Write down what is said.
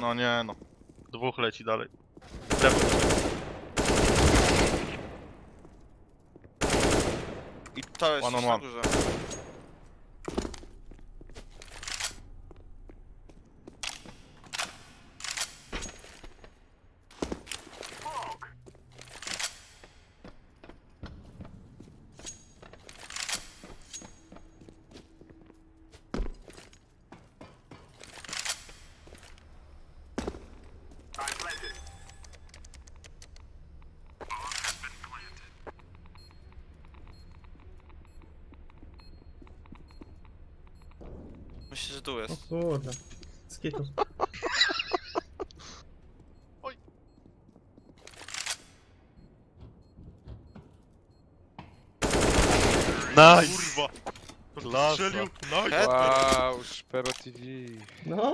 No nie no. Dwóch leci dalej. Lewo. I to jest One on na one. górze. Myślę, że tu O jest. kurde. Skitu. Nice! Kurwa. Klasa. Strzelił. Nice. Wow, Szpero TV. No,